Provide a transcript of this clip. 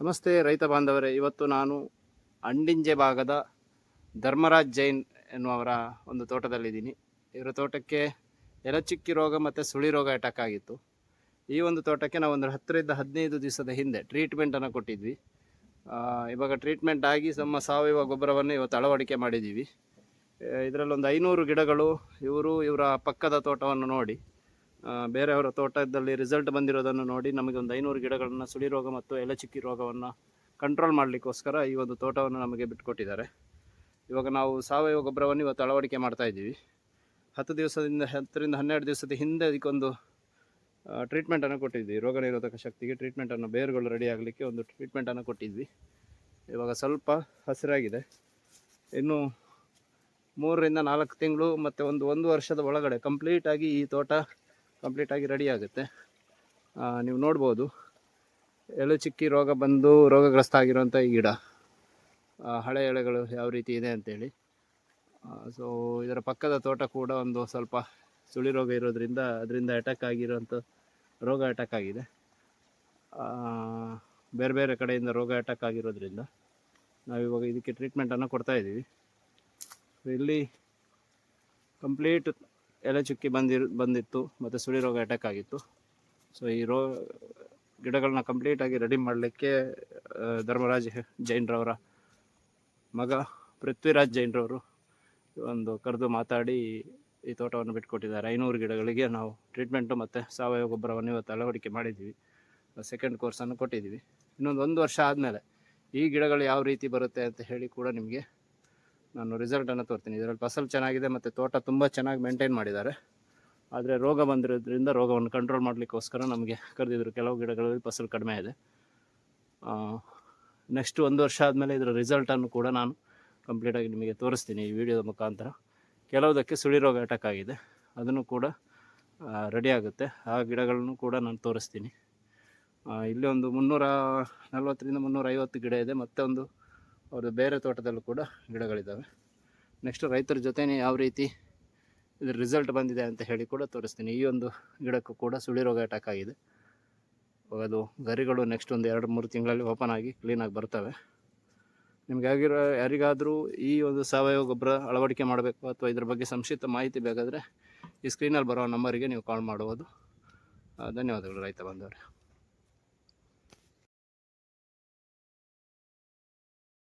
ನಮಸ್ತೆ ರೈತ ಬಾಂಧವರೇ. ಇವತ್ತು ನಾನು ಅಂಡಿಂಜೆ ಭಾಗದ ಧರ್ಮರಾಜ್ ಜೈನ್ ಎನ್ನುವರ ಒಂದು ತೋಟದಲ್ಲಿದ್ದೀನಿ. ಇವರ ತೋಟಕ್ಕೆ ಎಲಚಿಕ್ಕಿ ರೋಗ ಮತ್ತು ಸುಳಿ ರೋಗ ಅಟ್ಯಾಕ್ ಆಗಿತ್ತು. ಈ ಒಂದು ತೋಟಕ್ಕೆ ನಾವು ಒಂದು ಹತ್ತರಿಂದ ಹದಿನೈದು ದಿವಸದ ಹಿಂದೆ ಟ್ರೀಟ್ಮೆಂಟನ್ನು ಕೊಟ್ಟಿದ್ವಿ. ಇವಾಗ ಟ್ರೀಟ್ಮೆಂಟ್ ಆಗಿ ನಮ್ಮ ಸಾವಯವ ಗೊಬ್ಬರವನ್ನು ಇವತ್ತು ಅಳವಡಿಕೆ ಮಾಡಿದ್ದೀವಿ. ಇದರಲ್ಲೊಂದು ಐನೂರು ಗಿಡಗಳು ಇವರು ಇವರ ಪಕ್ಕದ ತೋಟವನ್ನು ನೋಡಿ ಬೇರೆಯವರ ತೋಟದಲ್ಲಿ ರಿಸಲ್ಟ್ ಬಂದಿರೋದನ್ನು ನೋಡಿ ನಮಗೆ ಒಂದು ಐನೂರು ಗಿಡಗಳನ್ನು ಸುಳಿ ರೋಗ ಮತ್ತು ಎಲೆ ಚಿಕ್ಕಿ ರೋಗವನ್ನು ಕಂಟ್ರೋಲ್ ಮಾಡಲಿಕ್ಕೋಸ್ಕರ ಈ ಒಂದು ತೋಟವನ್ನು ನಮಗೆ ಬಿಟ್ಕೊಟ್ಟಿದ್ದಾರೆ ಇವಾಗ ನಾವು ಸಾವಯವ ಗೊಬ್ಬರವನ್ನು ಇವತ್ತು ಅಳವಡಿಕೆ ಮಾಡ್ತಾ ಇದ್ದೀವಿ. ಹತ್ತು ದಿವಸದಿಂದ, ಹತ್ತರಿಂದ ಹನ್ನೆರಡು ದಿವಸದ ಹಿಂದೆ ಅದಕ್ಕೊಂದು ಟ್ರೀಟ್ಮೆಂಟನ್ನು ಕೊಟ್ಟಿದ್ವಿ. ರೋಗ ನಿರೋಧಕ ಶಕ್ತಿಗೆ ಟ್ರೀಟ್ಮೆಂಟನ್ನು ಬೇರುಗಳು ರೆಡಿ ಆಗಲಿಕ್ಕೆ ಒಂದು ಟ್ರೀಟ್ಮೆಂಟನ್ನು ಕೊಟ್ಟಿದ್ವಿ. ಇವಾಗ ಸ್ವಲ್ಪ ಹಸಿರಾಗಿದೆ. ಇನ್ನು ಮೂರರಿಂದ ನಾಲ್ಕು ತಿಂಗಳು ಮತ್ತು ಒಂದು ಒಂದು ವರ್ಷದ ಒಳಗಡೆ ಕಂಪ್ಲೀಟಾಗಿ ಈ ತೋಟ ಕಂಪ್ಲೀಟಾಗಿ ರೆಡಿ ಆಗುತ್ತೆ. ನೀವು ನೋಡ್ಬೋದು. ಎಳೆ ಚಿಕ್ಕಿ ರೋಗ ಬಂದು ರೋಗಗ್ರಸ್ತ ಆಗಿರುವಂಥ ಈ ಗಿಡ. ಹಳೆ ಎಳೆಗಳು ಯಾವ ರೀತಿ ಇದೆ ಅಂತೇಳಿ. ಸೊ ಇದರ ಪಕ್ಕದ ತೋಟ ಕೂಡ ಒಂದು ಸ್ವಲ್ಪ ಸುಳಿ ರೋಗ ಇರೋದ್ರಿಂದ ಅದರಿಂದ ಅಟ್ಯಾಕ್ ಆಗಿರೋಂಥ ರೋಗ ಅಟ್ಯಾಕ್ ಆಗಿದೆ. ಬೇರೆ ಬೇರೆ ಕಡೆಯಿಂದ ರೋಗ ಅಟ್ಯಾಕ್ ಆಗಿರೋದ್ರಿಂದ ನಾವಿವಾಗ ಇದಕ್ಕೆ ಟ್ರೀಟ್ಮೆಂಟನ್ನು ಕೊಡ್ತಾಯಿದ್ದೀವಿ ಇಲ್ಲಿ ಕಂಪ್ಲೀಟ್ ಎಲೆ ಚುಕ್ಕಿ ಬಂದಿರ್, ಬಂದಿತ್ತು ಮತ್ತು ಸುಳಿ ರೋಗ ಅಟ್ಯಾಕ್ ಆಗಿತ್ತು. ಸೊ ಈ ರೋ ಗಿಡಗಳನ್ನ ಕಂಪ್ಲೀಟಾಗಿ ರೆಡಿ ಮಾಡಲಿಕ್ಕೆ ಧರ್ಮರಾಜ್ ಜೈನ್ರವರ ಮಗ ಪೃಥ್ವಿರಾಜ್ ಜೈನ್ರವರು ಒಂದು ಕರೆದು ಮಾತಾಡಿ ಈ ತೋಟವನ್ನು ಬಿಟ್ಕೊಟ್ಟಿದ್ದಾರೆ. ಐನೂರು ಗಿಡಗಳಿಗೆ ನಾವು ಟ್ರೀಟ್ಮೆಂಟು ಮತ್ತು ಸಾವಯವ ಗೊಬ್ಬರವನ್ನು ಇವತ್ತು ಅಳವಡಿಕೆ ಮಾಡಿದ್ದೀವಿ. ಸೆಕೆಂಡ್ ಕೋರ್ಸನ್ನು ಕೊಟ್ಟಿದ್ದೀವಿ. ಇನ್ನೊಂದು ಒಂದು ವರ್ಷ ಆದಮೇಲೆ ಈ ಗಿಡಗಳು ಯಾವ ರೀತಿ ಬರುತ್ತೆ ಅಂತ ಹೇಳಿ ಕೂಡ ನಿಮಗೆ ನಾನು ರಿಸಲ್ಟನ್ನು ತೋರ್ತೀನಿ. ಇದರಲ್ಲಿ ಫಸಲು ಚೆನ್ನಾಗಿದೆ ಮತ್ತು ತೋಟ ತುಂಬ ಚೆನ್ನಾಗಿ ಮೇಂಟೈನ್ ಮಾಡಿದ್ದಾರೆ. ಆದರೆ ರೋಗ ಬಂದಿರೋದ್ರಿಂದ ರೋಗವನ್ನು ಕಂಟ್ರೋಲ್ ಮಾಡಲಿಕ್ಕೋಸ್ಕರ ನಮಗೆ ಕರೆದಿದ್ರು. ಕೆಲವು ಗಿಡಗಳಲ್ಲಿ ಫಸಲು ಕಡಿಮೆ ಇದೆ. ನೆಕ್ಸ್ಟ್ ಒಂದು ವರ್ಷ ಆದಮೇಲೆ ಇದರ ರಿಸಲ್ಟನ್ನು ಕೂಡ ನಾನು ಕಂಪ್ಲೀಟಾಗಿ ನಿಮಗೆ ತೋರಿಸ್ತೀನಿ ಈ ವಿಡಿಯೋದ ಮುಖಾಂತರ. ಕೆಲವುದಕ್ಕೆ ಸುಳಿ ರೋಗ ಅಟ್ಯಾಕ್ ಆಗಿದೆ. ಅದನ್ನು ಕೂಡ ರೆಡಿ ಆಗುತ್ತೆ. ಆ ಗಿಡಗಳನ್ನು ಕೂಡ ನಾನು ತೋರಿಸ್ತೀನಿ. ಇಲ್ಲಿ ಒಂದು ಮುನ್ನೂರ ನಲ್ವತ್ತರಿಂದ ಮುನ್ನೂರ ಐವತ್ತು ಗಿಡ ಇದೆ. ಮತ್ತೊಂದು ಅವ್ರದ್ದು ಬೇರೆ ತೋಟದಲ್ಲೂ ಕೂಡ ಗಿಡಗಳಿದ್ದಾವೆ. ನೆಕ್ಸ್ಟ್ ರೈತರ ಜೊತೆಯೇ ಯಾವ ರೀತಿ ಇದ್ರ ರಿಸಲ್ಟ್ ಬಂದಿದೆ ಅಂತ ಹೇಳಿ ಕೂಡ ತೋರಿಸ್ತೀನಿ. ಈ ಒಂದು ಗಿಡಕ್ಕೂ ಕೂಡ ಸುಳಿ ರೋಗ ಅಟ್ಯಾಕ್ ಆಗಿದೆ ಅದು ಗರಿಗಳು ನೆಕ್ಸ್ಟ್ ಒಂದು ಎರಡು ಮೂರು ತಿಂಗಳಲ್ಲಿ ಓಪನ್ ಆಗಿ ಕ್ಲೀನಾಗಿ ಬರ್ತವೆ. ನಿಮ್ಗೆ ಆಗಿರೋ ಯಾರಿಗಾದರೂ ಈ ಒಂದು ಸಾವಯವ ಗೊಬ್ಬರ ಅಳವಡಿಕೆ ಮಾಡಬೇಕು ಅಥವಾ ಇದ್ರ ಬಗ್ಗೆ ಸಂಕ್ಷಿಪ್ತ ಮಾಹಿತಿ ಬೇಕಾದರೆ ಈ ಸ್ಕ್ರೀನಲ್ಲಿ ಬರೋ ನಂಬರಿಗೆ ನೀವು ಕಾಲ್ ಮಾಡುವುದು. ಧನ್ಯವಾದಗಳು ರೈತ ಬಂದವರೇ